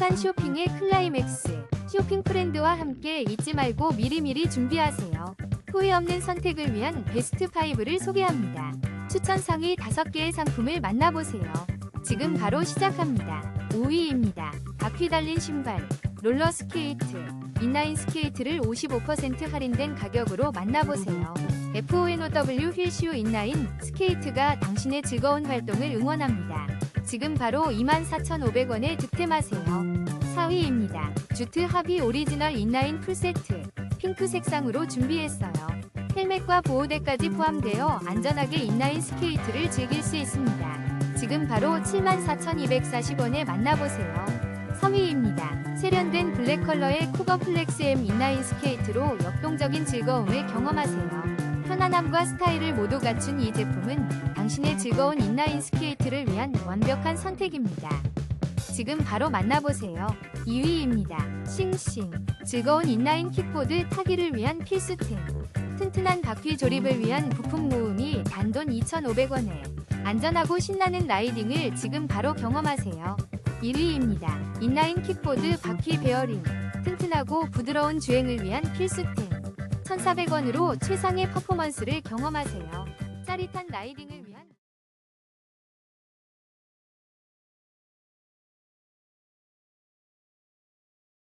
행복한 쇼핑의 클라이맥스. 쇼핑 프렌드와 함께 잊지 말고 미리미리 준비하세요. 후회 없는 선택을 위한 베스트 5를 소개합니다. 추천 상위 5개의 상품을 만나보세요. 지금 바로 시작합니다. 5위입니다. 바퀴 달린 신발, 롤러 스케이트, 인라인 스케이트를 55% 할인된 가격으로 만나보세요. FONOW 휠슈 인라인 스케이트가 당신의 즐거운 활동을 응원합니다. 지금 바로 24,500원에 득템하세요. 4위입니다. 주트 합의 오리지널 인라인 풀세트 핑크 색상으로 준비했어요. 헬멧과 보호대까지 포함되어 안전하게 인라인 스케이트를 즐길 수 있습니다. 지금 바로 74,240원에 만나보세요. 3위입니다. 세련된 블랙 컬러의 쿠거 플렉스 M 인라인 스케이트로 역동적인 즐거움을 경험하세요. 편안함과 스타일을 모두 갖춘 이 제품은 당신의 즐거운 인라인 스케이트를 위한 완벽한 선택입니다. 지금 바로 만나보세요. 2위입니다. 싱싱. 즐거운 인라인 킥보드 타기를 위한 필수템. 튼튼한 바퀴 조립을 위한 부품 모음이 단돈 2,500원에 안전하고 신나는 라이딩을 지금 바로 경험하세요. 1위입니다. 인라인 킥보드 바퀴 베어링. 튼튼하고 부드러운 주행을 위한 필수템. 1,400원으로 최상의 퍼포먼스를 경험하세요. 짜릿한 라이딩을 위한